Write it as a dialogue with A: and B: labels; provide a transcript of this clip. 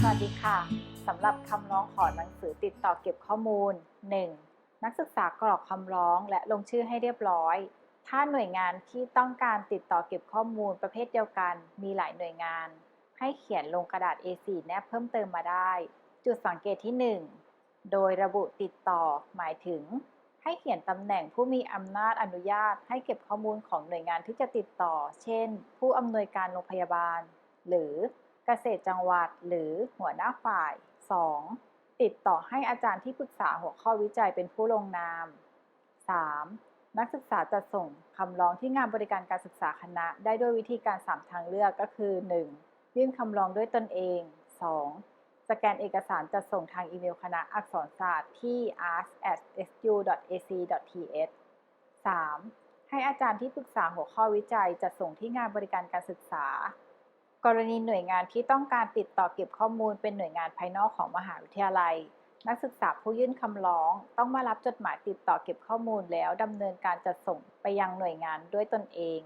A: สวัสดีค่ะ สำหรับคำร้องขอหนังสือติดต่อเก็บข้อมูล 1. นักศึกษากรอกคำร้องและลงชื่อให้เรียบร้อย ถ้าหน่วยงานที่ต้องการติดต่อเก็บข้อมูลประเภทเดียวกัน มีหลายหน่วยงาน ให้เขียนลงกระดาษ A4 แนบเพิ่มเติมมาได้ จุดสังเกตที่ 1 โดยระบุติดต่อหมายถึง ให้เขียนตำแหน่งผู้มีอำนาจอนุญาต ให้เก็บข้อมูลของหน่วยงานที่จะติดต่อ เช่น ผู้อำนวยการโรงพยาบาล หรือ เกษตรจังหวัดหรือหัวหน้าฝ่าย 2. ติดต่อให้อาจารย์ที่ปรึกษาหัวข้อวิจัยเป็นผู้ลงนาม 3. นักศึกษาจะส่งคำร้องที่งานบริการการศึกษาคณะ ได้ด้วยวิธีการ 3 ทางเลือกก็คือ 1. ยื่นคำร้องด้วยตนเอง 2. สแกนเอกสารจะส่งทางอีเมลคณะอักษรศาสตร์ที่ ask@su.ac.th 3. ให้อาจารย์ที่ปรึกษาหัวข้อวิจัยจะส่งที่งานบริการการศึกษา กรณีหน่วยงานที่ต้องการติดต่อเก็บข้อมูลเป็นหน่วยงานภายนอกของมหาวิทยาลัย นักศึกษาผู้ยื่นคำร้อง ต้องมารับจดหมายติดต่อเก็บข้อมูลแล้วดำเนินการจัดส่งไปยังหน่วยงานด้วยตนเอง